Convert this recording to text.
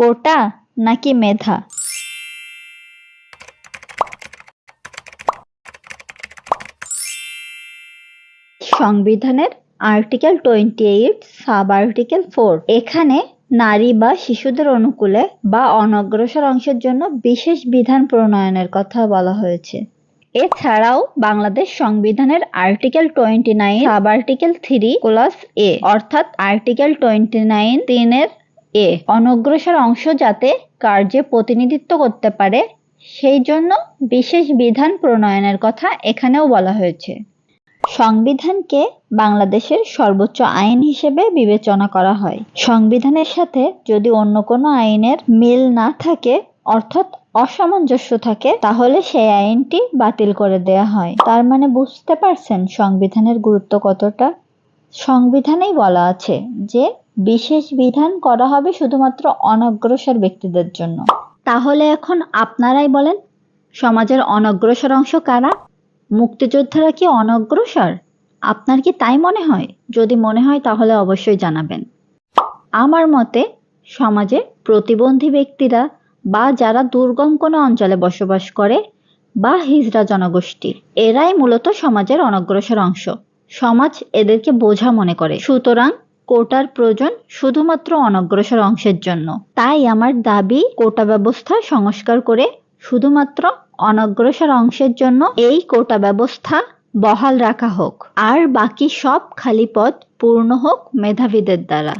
কোটা নাকি মেধা? সংবিধানের article twenty eight, sub article four. এখানে নারী বা শিশুদের অনুকূলে বা অনগ্রসর অংশের জন্য বিশেষ বিধান প্রণয়নের কথা বলা হয়েছে। এছাড়াও বাংলাদেশ সংবিধানের article twenty nine, sub article three, class A, অর্থাৎ আর্টিকেল টোয়েন্টি নাইন, তিনের এ অনগ্রসর অংশ যাতে কার্যে প্রতিনিধিত্ব করতে পারে, সেই জন্য বিশেষ বিধান প্রণয়নের কথা এখানেও বলা হয়েছে। সংবিধানকে বাংলাদেশের সর্বোচ্চ আইন হিসেবে বিবেচনা করা হয়। সংবিধানের সাথে যদি অন্য কোনো আইনের মিল না থাকে, অর্থাৎ অসামঞ্জস্য থাকে, তাহলে সেই আইনটি বাতিল করে দেয়া হয়। তার মানে বুঝতে পারছেন সংবিধানের গুরুত্ব কতটা? সংবিধানেই বলা আছে যে বিশেষ বিধান করা হবে শুধুমাত্র অনগ্রসর ব্যক্তিদের জন্য। তাহলে এখন আপনারাই বলেন, সমাজের অনগ্রসর অংশ কারা? মুক্তিযোদ্ধারা কি অনগ্রসর? আপনার কি তাই মনে হয়? যদি মনে হয়, তাহলে অবশ্যই জানাবেন। আমার মতে সমাজে প্রতিবন্ধী ব্যক্তিরা বা যারা দুর্গম কোনো অঞ্চলে বসবাস করে বা হিজড়া জনগোষ্ঠী, এরাই মূলত সমাজের অনগ্রসর অংশ। সমাজ এদেরকে বোঝা মনে করে। সুতরাং কোটার প্রয়োজন শুধুমাত্র অনগ্রসর অংশের জন্য। তাই আমার দাবি, কোটা ব্যবস্থা সংস্কার করে শুধুমাত্র অনগ্রসর অংশের জন্য এই কোটা ব্যবস্থা বহাল রাখা হোক। আর বাকি সব খালি পদ পূর্ণ হোক মেধাবীদের দ্বারা।